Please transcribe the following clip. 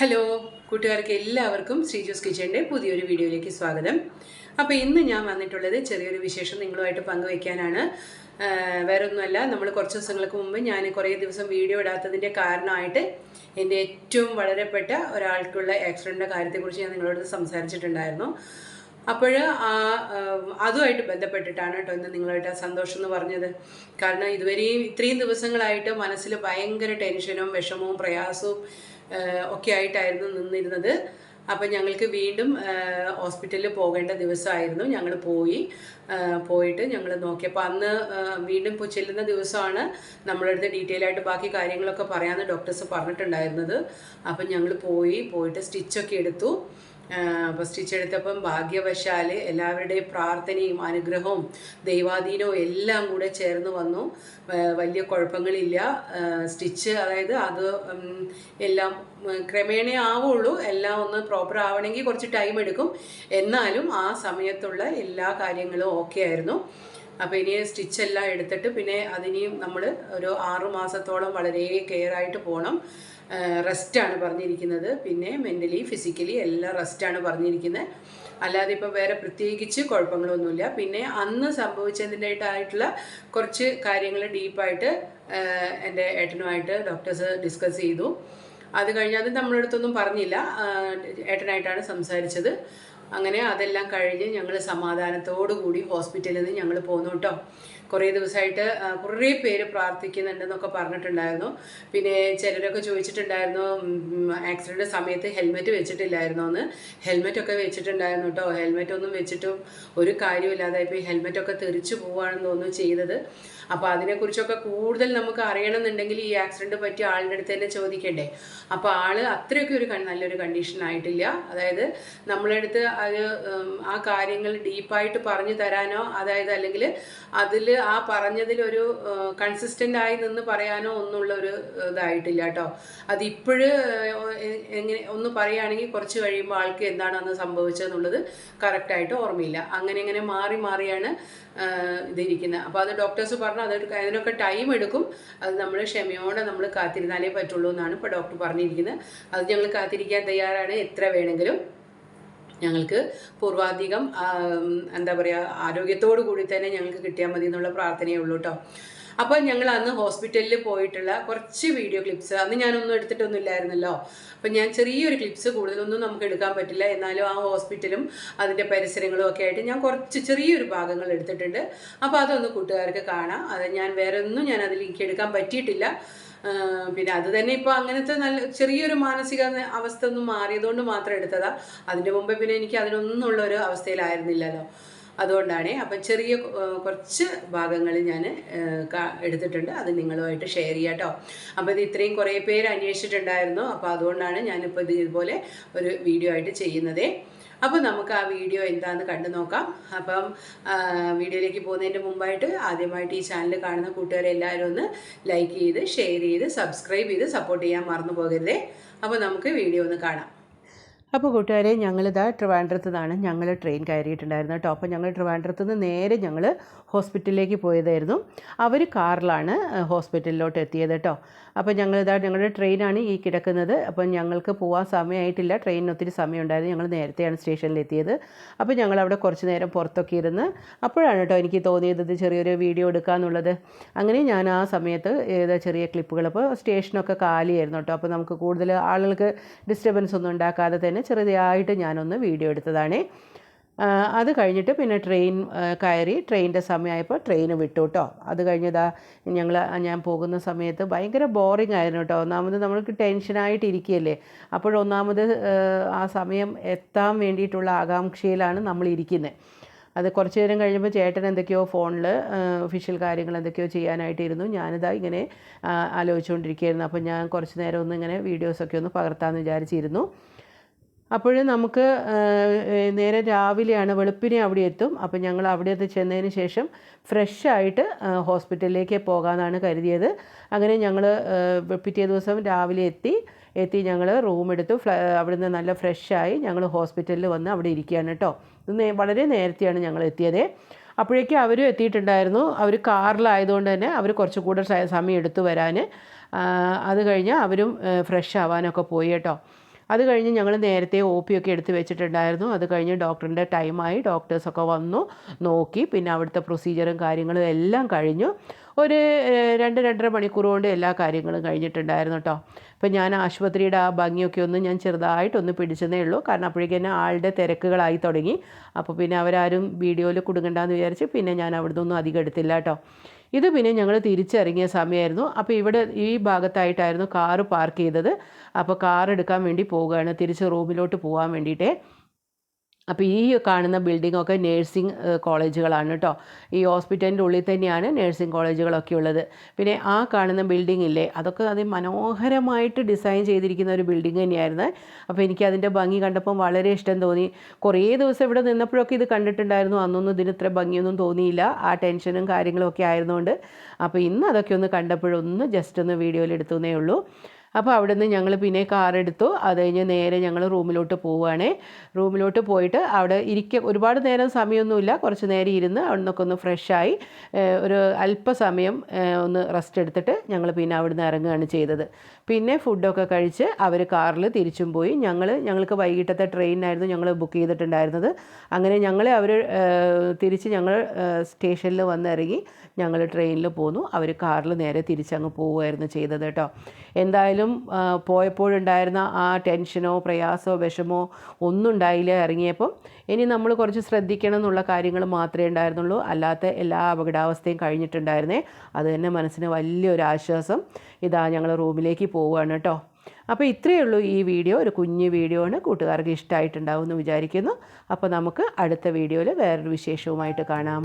Hello കൂട്ടുകാർക്ക് എല്ലാവർക്കും ശ്രീജോസ് കിച്ചന്റെ പുതിയൊരു വീഡിയോയിലേക്ക് സ്വാഗതം. അപ്പോൾ ഇന്ന് ഞാൻ വന്നിട്ടുള്ളത് ചെറിയൊരു വിശേഷം നിങ്ങളുമായിട്ട് പങ്കുവയ്ക്കാനാണ്. വേറൊന്നുമല്ല നമ്മൾ കുറച്ച് ദിവസങ്ങൾക്ക് മുമ്പ് ഞാൻ കുറേ ദിവസം വീഡിയോ ഇടാത്തതിന്റെ കാരണമായിട്ട് എന്റെ ഏറ്റവും വളരെപ്പെട്ട ഒരാൾക്കുള്ള ആക്സിഡന്റിന്റെ കാര്യത്തെക്കുറിച്ച് ഞാൻ നിങ്ങളോട് സംസാരിച്ചിട്ടുണ്ടായിരുന്നു. അപ്പോൾ ആ അതുമായിട്ട് ബന്ധപ്പെട്ടിട്ടാണ് കേട്ടോ ഇന്ന് നിങ്ങളായിട്ട് സന്തോഷം എന്ന് പറഞ്ഞത്. കാരണം ഇതുവരെയും ഇത്രയും ദിവസങ്ങളായിട്ട് മനസ്സിൽ ഭയങ്കര ടെൻഷനും വിഷമവും പ്രയാസവും ഒക്കെ ആയിട്ടായിരുന്നു നിന്നിരുന്നത്. അപ്പം ഞങ്ങൾക്ക് വീണ്ടും ഹോസ്പിറ്റലിൽ പോകേണ്ട ദിവസമായിരുന്നു. ഞങ്ങൾ പോയി പോയിട്ട് ഞങ്ങൾ നോക്കിയപ്പോൾ അന്ന് വീണ്ടും ചെല്ലുന്ന ദിവസമാണ്. നമ്മളടുത്ത് ഡീറ്റെയിൽ ആയിട്ട് ബാക്കി കാര്യങ്ങളൊക്കെ പറയാമെന്ന് ഡോക്ടേഴ്സ് പറഞ്ഞിട്ടുണ്ടായിരുന്നത്. അപ്പം ഞങ്ങൾ പോയി പോയിട്ട് സ്റ്റിച്ചൊക്കെ എടുത്തു. അപ്പോൾ സ്റ്റിച്ച് എടുത്തപ്പം ഭാഗ്യവശാൽ എല്ലാവരുടെയും പ്രാർത്ഥനയും അനുഗ്രഹവും ദൈവാധീനവും എല്ലാം കൂടെ ചേർന്ന് വന്നു. വലിയ കുഴപ്പങ്ങളില്ല. സ്റ്റിച്ച് അതായത് അത് എല്ലാം ക്രമേണ ആവുള്ളൂ. എല്ലാം ഒന്ന് പ്രോപ്പർ ആവണമെങ്കിൽ കുറച്ച് ടൈം എടുക്കും. എന്നാലും ആ സമയത്തുള്ള എല്ലാ കാര്യങ്ങളും ഓക്കെ ആയിരുന്നു. അപ്പോൾ ഇനി സ്റ്റിച്ചെല്ലാം എടുത്തിട്ട് പിന്നെ അതിനെയും നമ്മൾ ഒരു ആറു മാസത്തോളം വളരെ കെയർ ആയിട്ട് പോകണം റെസ്റ്റാണ് പറഞ്ഞിരിക്കുന്നത്. പിന്നെ മെന്റലി ഫിസിക്കലി എല്ലാം റെസ്റ്റാണ് പറഞ്ഞിരിക്കുന്നത്. അല്ലാതെ ഇപ്പോൾ വേറെ പ്രത്യേകിച്ച് കുഴപ്പങ്ങളൊന്നുമില്ല. പിന്നെ അന്ന് സംഭവിച്ചതിന്റെതായിട്ടുള്ള കുറച്ച് കാര്യങ്ങൾ ഡീപ്പായിട്ട് എന്റെ ഏട്ടനുമായിട്ട് ഡോക്ടേഴ്സ് ഡിസ്കസ് ചെയ്തു. അത് കഴിഞ്ഞ് അത് നമ്മളടുത്തൊന്നും പറഞ്ഞില്ല. ഏട്ടനായിട്ടാണ് സംസാരിച്ചത്. അങ്ങനെ അതെല്ലാം കഴിഞ്ഞ് ഞങ്ങൾ സമാധാനത്തോടു കൂടി ഹോസ്പിറ്റലിൽ നിന്ന് ഞങ്ങൾ പോന്നു കേട്ടോ കുറേ ദിവസമായിട്ട് കുറേ പേര് പ്രാർത്ഥിക്കുന്നുണ്ടെന്നൊക്കെ പറഞ്ഞിട്ടുണ്ടായിരുന്നു. പിന്നെ ചിലരൊക്കെ ചോദിച്ചിട്ടുണ്ടായിരുന്നു ആക്സിഡന്റ് സമയത്ത് ഹെൽമെറ്റ് വെച്ചിട്ടില്ലായിരുന്നോ എന്ന് ഹെൽമെറ്റൊക്കെ വെച്ചിട്ടുണ്ടായിരുന്നു കേട്ടോ ഹെൽമെറ്റ് ഒന്നും വെച്ചിട്ടും ഒരു കാര്യമില്ലാതെ ഈ ഹെൽമെറ്റൊക്കെ തെറിച്ചു പോവുകയാണെന്ന് തോന്നുന്നു ചെയ്തത്. അപ്പോൾ അതിനെക്കുറിച്ചൊക്കെ കൂടുതൽ നമുക്ക് അറിയണമെന്നുണ്ടെങ്കിൽ ഈ ആക്സിഡന്റ് പറ്റിയ ആളുടെ അടുത്ത് തന്നെ ചോദിക്കണ്ടേ? അപ്പോൾ ആൾ അത്രയൊക്കെ ഒരു നല്ലൊരു കണ്ടീഷൻ ആയിട്ടില്ല അതായത് നമ്മളെ അടുത്ത് അത് ആ കാര്യങ്ങൾ ഡീപ്പായിട്ട് പറഞ്ഞു തരാനോ അതായത് അല്ലെങ്കിൽ അതിൽ ആ പറഞ്ഞതിലൊരു കൺസിസ്റ്റന്റ് ആയി നിന്ന് പറയാനോ ഒന്നുള്ള ഒരു ഇതായിട്ടില്ല കേട്ടോ. അത് ഇപ്പോഴ് എങ്ങനെ ഒന്ന് പറയുകയാണെങ്കിൽ കുറച്ച് കഴിയുമ്പോൾ ആൾക്ക് എന്താണ് അന്ന് സംഭവിച്ചതെന്നുള്ളത് കറക്റ്റായിട്ട് ഓർമ്മയില്ല. അങ്ങനെ ഇങ്ങനെ മാറി മാറിയാണ് ഇതിരിക്കുന്നത്. അപ്പോൾ അത് ഡോക്ടേഴ്സ് പറഞ്ഞു അത് അതിനൊക്കെ ടൈം എടുക്കും. അത് നമ്മൾ ക്ഷമയോടെ നമ്മൾ കാത്തിരുന്നാലേ പറ്റുള്ളൂ എന്നാണ് ഇപ്പോൾ ഡോക്ടർ പറഞ്ഞിരിക്കുന്നത്. അത് ഞങ്ങൾ കാത്തിരിക്കാൻ തയ്യാറാണ്. എത്ര വേണമെങ്കിലും ഞങ്ങൾക്ക് പൂർവാധികം എന്താ പറയുക ആരോഗ്യത്തോടു കൂടി തന്നെ ഞങ്ങൾക്ക് കിട്ടിയാൽ മതി എന്നുള്ള പ്രാർത്ഥനയേ ഉള്ളൂ കേട്ടോ അപ്പോൾ ഞങ്ങൾ അന്ന് ഹോസ്പിറ്റലിൽ പോയിട്ടുള്ള കുറച്ച് വീഡിയോ ക്ലിപ്സ് അന്ന് ഞാനൊന്നും എടുത്തിട്ടൊന്നും ഇല്ലായിരുന്നല്ലോ അപ്പം ഞാൻ ചെറിയൊരു ക്ലിപ്സ് കൂടുതലൊന്നും നമുക്ക് എടുക്കാൻ പറ്റില്ല. എന്നാലും ആ ഹോസ്പിറ്റലും അതിന്റെ പരിസരങ്ങളും ഒക്കെ ആയിട്ട് ഞാൻ കുറച്ച് ചെറിയൊരു ഭാഗങ്ങൾ എടുത്തിട്ടുണ്ട്. അപ്പോൾ അതൊന്ന് കൂട്ടുകാർക്ക് കാണാം. അത് ഞാൻ വേറെ ഒന്നും ഞാൻ അതിൽ എനിക്ക് എടുക്കാൻ പറ്റിയിട്ടില്ല. പിന്നെ അത് തന്നെ ഇപ്പോൾ അങ്ങനത്തെ നല്ല ചെറിയൊരു മാനസിക അവസ്ഥ ഒന്നും മാറിയതുകൊണ്ട് മാത്രം എടുത്തതാ. അതിന്റെ മുമ്പേ പിന്നെ എനിക്ക് അതിനൊന്നും ഉള്ള ഒരു അവസ്ഥയിലായിരുന്നില്ലല്ലോ. അതുകൊണ്ടാണ് അപ്പം ചെറിയ കുറച്ച് ഭാഗങ്ങൾ ഞാൻ എടുത്തിട്ടുണ്ട്. അത് നിങ്ങളുമായിട്ട് ഷെയർ ചെയ്യാം കേട്ടോ അപ്പോൾ ഇത് ഇത്രയും കുറേ പേര് അന്വേഷിച്ചിട്ടുണ്ടായിരുന്നു. അപ്പോൾ അതുകൊണ്ടാണ് ഞാനിപ്പോൾ ഇത് ഇതുപോലെ ഒരു വീഡിയോ ആയിട്ട് ചെയ്യുന്നത്. അപ്പോൾ നമുക്ക് ആ വീഡിയോ എന്താണെന്ന് കണ്ടു നോക്കാം. അപ്പം വീഡിയോയിലേക്ക് പോകുന്നതിന്റെ മുമ്പായിട്ട് ആദ്യമായിട്ട് ഈ ചാനൽ കാണുന്ന കൂട്ടുകാരെ എല്ലാവരും ഒന്ന് ലൈക്ക് ചെയ്ത് ഷെയർ ചെയ്ത് സബ്സ്ക്രൈബ് ചെയ്ത് സപ്പോർട്ട് ചെയ്യാൻ മറന്നു പോകരുതേ. അപ്പോൾ നമുക്ക് വീഡിയോ ഒന്ന് കാണാം. അപ്പോൾ കൂട്ടുകാരെ ഞങ്ങളിതാ ട്രിവാൻഡ്രത്ത് നിന്നാണ് ഞങ്ങൾ ട്രെയിൻ കയറിയിട്ടുണ്ടായിരുന്നു കേട്ടോ. അപ്പോൾ ഞങ്ങൾ ട്രിവാൻഡ്രത്ത് നിന്ന് നേരെ ഞങ്ങൾ ഹോസ്പിറ്റലിലേക്ക് പോയതായിരുന്നു. അവർ കാറിലാണ് ഹോസ്പിറ്റലിലോട്ട് എത്തിയത് കേട്ടോ. അപ്പോൾ ഞങ്ങളിതാ ഞങ്ങളുടെ ട്രെയിനാണ് ഈ കിടക്കുന്നത്. അപ്പോൾ ഞങ്ങൾക്ക് പോകാൻ സമയമായിട്ടില്ല. ട്രെയിനിന് ഒത്തിരി സമയമുണ്ടായിരുന്നു. ഞങ്ങൾ നേരത്തെയാണ് സ്റ്റേഷനിലെത്തിയത്. അപ്പോൾ ഞങ്ങൾ അവിടെ കുറച്ച് നേരം പുറത്തൊക്കെ ഇരുന്ന് അപ്പോഴാണ് കേട്ടോ എനിക്ക് തോന്നിയത് ചെറിയൊരു വീഡിയോ എടുക്കാമെന്നുള്ളത് അങ്ങനെ ഞാൻ ആ സമയത്ത് ഏതാ ചെറിയ ക്ലിപ്പുകൾ. അപ്പോൾ സ്റ്റേഷനൊക്കെ കാലിയായിരുന്നു കേട്ടോ. അപ്പോൾ നമുക്ക് കൂടുതൽ ആളുകൾക്ക് ഡിസ്റ്റർബൻസ് ഒന്നും ഉണ്ടാക്കാതെ തന്നെ ചെറുതായിട്ട് ഞാനൊന്ന് വീഡിയോ എടുത്തതാണ്. അത് കഴിഞ്ഞിട്ട് പിന്നെ ട്രെയിൻ കയറി ട്രെയിനിന്റെ സമയമായപ്പോൾ ട്രെയിൻ വിട്ടു കേട്ടോ അത് കഴിഞ്ഞതാ ഞങ്ങൾ ഞാൻ പോകുന്ന സമയത്ത് ഭയങ്കര ബോറിംഗ് ആയിരുന്നു കേട്ടോ ഒന്നാമത് നമ്മൾക്ക് ടെൻഷനായിട്ടിരിക്കുകയല്ലേ അപ്പോഴൊന്നാമത് ആ, സമയം എത്താൻ വേണ്ടിയിട്ടുള്ള ആകാംക്ഷയിലാണ് നമ്മൾ ഇരിക്കുന്നത് അത് കുറച്ച് നേരം കഴിയുമ്പോൾ ചേട്ടൻ എന്തൊക്കെയോ ഫോണിൽ ഒഫീഷ്യൽ കാര്യങ്ങൾ എന്തൊക്കെയോ ചെയ്യാനായിട്ടിരുന്നു. ഞാനിതാ ഇങ്ങനെ ആലോചിച്ചുകൊണ്ടിരിക്കുകയായിരുന്നു. അപ്പോൾ ഞാൻ കുറച്ച് നേരം ഒന്ന് ഇങ്ങനെ വീഡിയോസൊക്കെ ഒന്ന് പകർത്താമെന്ന് വിചാരിച്ചിരുന്നു. അപ്പോൾ നമുക്ക് നേരെ രാവിലെയാണ് വെളുപ്പിനെ അവിടെ എത്തും. അപ്പോൾ ഞങ്ങൾ അവിടെ എത്തി ചെന്നതിന് ശേഷം ഫ്രഷായിട്ട് ഹോസ്പിറ്റലിലേക്ക് പോകാമെന്നാണ് കരുതിയത്. അങ്ങനെ ഞങ്ങൾ പിറ്റേ ദിവസം രാവിലെ എത്തി. എത്തി ഞങ്ങൾ റൂം എടുത്തു. അവിടുന്ന് നല്ല ഫ്രഷായി ഞങ്ങൾ ഹോസ്പിറ്റലിൽ വന്ന് അവിടെ ഇരിക്കുകയാണ് കേട്ടോ. ഇത് വളരെ നേരത്തെയാണ് ഞങ്ങൾ എത്തിയത്. അപ്പോഴേക്കും അവരും എത്തിയിട്ടുണ്ടായിരുന്നു. അവർ കാറിലായതുകൊണ്ട് തന്നെ അവർ കുറച്ചും കൂടെ സമയം എടുത്തു വരാൻ. അത് കഴിഞ്ഞ് അവരും ഫ്രഷ് ആവാനൊക്കെ പോയി കേട്ടോ. അത് കഴിഞ്ഞ് ഞങ്ങൾ നേരത്തെ ഒ പി ഒക്കെ എടുത്ത് വെച്ചിട്ടുണ്ടായിരുന്നു. അത് കഴിഞ്ഞ് ഡോക്ടറിന്റെ ടൈമായി ഡോക്ടേഴ്സൊക്കെ വന്നു നോക്കി. പിന്നെ അവിടുത്തെ പ്രൊസീജിയറും കാര്യങ്ങളും എല്ലാം കഴിഞ്ഞു. ഒരു രണ്ട് രണ്ടര മണിക്കൂർ കൊണ്ട് എല്ലാ കാര്യങ്ങളും കഴിഞ്ഞിട്ടുണ്ടായിരുന്നു കേട്ടോ ഇപ്പം ഞാൻ ആശുപത്രിയുടെ ആ ഭംഗിയൊക്കെ ഒന്ന് ഞാൻ ചെറുതായിട്ടൊന്ന് പിടിച്ചതേ ഉള്ളൂ. കാരണം അപ്പോഴേക്കും തന്നെ ആളുടെ തിരക്കുകളായി തുടങ്ങി. അപ്പോൾ പിന്നെ അവരാരും വീഡിയോയിൽ കുടുങ്ങണ്ടെന്ന് വിചാരിച്ച് പിന്നെ ഞാൻ അവിടുന്ന് ഒന്നും അധികം എടുത്തില്ല കേട്ടോ ഇത് പിന്നെ ഞങ്ങൾ തിരിച്ചിറങ്ങിയ സമയമായിരുന്നു അപ്പോൾ ഇവിടെ ഈ ഭാഗത്തായിട്ടായിരുന്നു കാറ് പാർക്ക് ചെയ്തത്. അപ്പോൾ കാർ എടുക്കാൻ വേണ്ടി പോവുകയാണ്. തിരിച്ച് റൂമിലോട്ട് പോകാൻ വേണ്ടിയിട്ടേ. അപ്പോൾ ഈ കാണുന്ന ബിൽഡിങ്ങൊക്കെ നേഴ്സിംഗ് കോളേജുകളാണ് കേട്ടോ ഈ ഹോസ്പിറ്റലിന്റെ ഉള്ളിൽ തന്നെയാണ് നേഴ്സിംഗ് കോളേജുകളൊക്കെ ഉള്ളത്. പിന്നെ ആ കാണുന്ന ബിൽഡിംഗ് ഇല്ലേ അതൊക്കെ അതിമനോഹരമായിട്ട് ഡിസൈൻ ചെയ്തിരിക്കുന്ന ഒരു ബിൽഡിംഗ് തന്നെയായിരുന്നു. അപ്പോൾ എനിക്ക് അതിന്റെ ഭംഗി കണ്ടപ്പോൾ വളരെ ഇഷ്ടം തോന്നി. കുറേ ദിവസം ഇവിടെ നിന്നപ്പോഴൊക്കെ ഇത് കണ്ടിട്ടുണ്ടായിരുന്നു. അന്നൊന്നും ഇതിന് ഇത്ര ഭംഗിയൊന്നും തോന്നിയില്ല. ആ ടെൻഷനും കാര്യങ്ങളും ഒക്കെ ആയിരുന്നുകൊണ്ട് അപ്പോൾ ഇന്ന് അതൊക്കെ ഒന്ന് കണ്ടപ്പോഴൊന്ന് ജസ്റ്റ് ഒന്ന് വീഡിയോയിൽ എടുത്തുന്നേ ഉള്ളൂ. അപ്പോൾ അവിടെ നിന്ന് ഞങ്ങൾ പിന്നെ കാർ എടുത്തു. അത് കഴിഞ്ഞ് നേരെ ഞങ്ങൾ റൂമിലോട്ട് പോവുകയാണേ. റൂമിലോട്ട് പോയിട്ട് അവിടെ ഇരിക്ക ഒരുപാട് നേരം സമയമൊന്നുമില്ല. കുറച്ച് നേരം ഇരുന്ന് അവിടെ നിന്നൊക്കെ ഒന്ന് ഫ്രഷായി ഒരു അല്പസമയം ഒന്ന് റെസ്റ്റ് എടുത്തിട്ട് ഞങ്ങൾ പിന്നെ അവിടെ നിന്ന് ഇറങ്ങുകയാണ് ചെയ്തത്. പിന്നെ ഫുഡൊക്കെ കഴിച്ച് അവർ കാറിൽ തിരിച്ചും പോയി. ഞങ്ങൾ ഞങ്ങൾക്ക് വൈകിട്ടത്തെ ട്രെയിനായിരുന്നു ഞങ്ങൾ ബുക്ക് ചെയ്തിട്ടുണ്ടായിരുന്നത്. അങ്ങനെ ഞങ്ങളെ അവർ തിരിച്ച് ഞങ്ങൾ സ്റ്റേഷനിൽ വന്നിറങ്ങി ഞങ്ങൾ ട്രെയിനിൽ പോന്നു. അവർ കാറിൽ നേരെ തിരിച്ചങ്ങ് പോവുമായിരുന്നു ചെയ്തത് കേട്ടോ. എന്തായാലും ആ, പോയപ്പോഴുണ്ടായിരുന്ന ആ ടെൻഷനോ പ്രയാസമോ വിഷമോ ഒന്നും ഉണ്ടായില്ല ഇറങ്ങിയപ്പം. ഇനി നമ്മൾ കുറച്ച് ശ്രദ്ധിക്കണം എന്നുള്ള കാര്യങ്ങൾ മാത്രമേ ഉണ്ടായിരുന്നുള്ളൂ. അല്ലാത്ത എല്ലാ അപകടാവസ്ഥയും കഴിഞ്ഞിട്ടുണ്ടായിരുന്നേ. അത് തന്നെ മനസ്സിന് വലിയൊരു ആശ്വാസം. ഇതാ ഞങ്ങൾ റൂമിലേക്ക് പോവുകയാണ് കേട്ടോ. അപ്പോൾ ഇത്രയേ ഉള്ളൂ ഈ വീഡിയോ. ഒരു കുഞ്ഞു വീഡിയോ ആണ്. കൂട്ടുകാർക്ക് ഇഷ്ടമായിട്ടുണ്ടാവും എന്ന് വിചാരിക്കുന്നു. അപ്പോൾ നമുക്ക് അടുത്ത വീഡിയോയിൽ വേറൊരു വിശേഷവുമായിട്ട് കാണാം.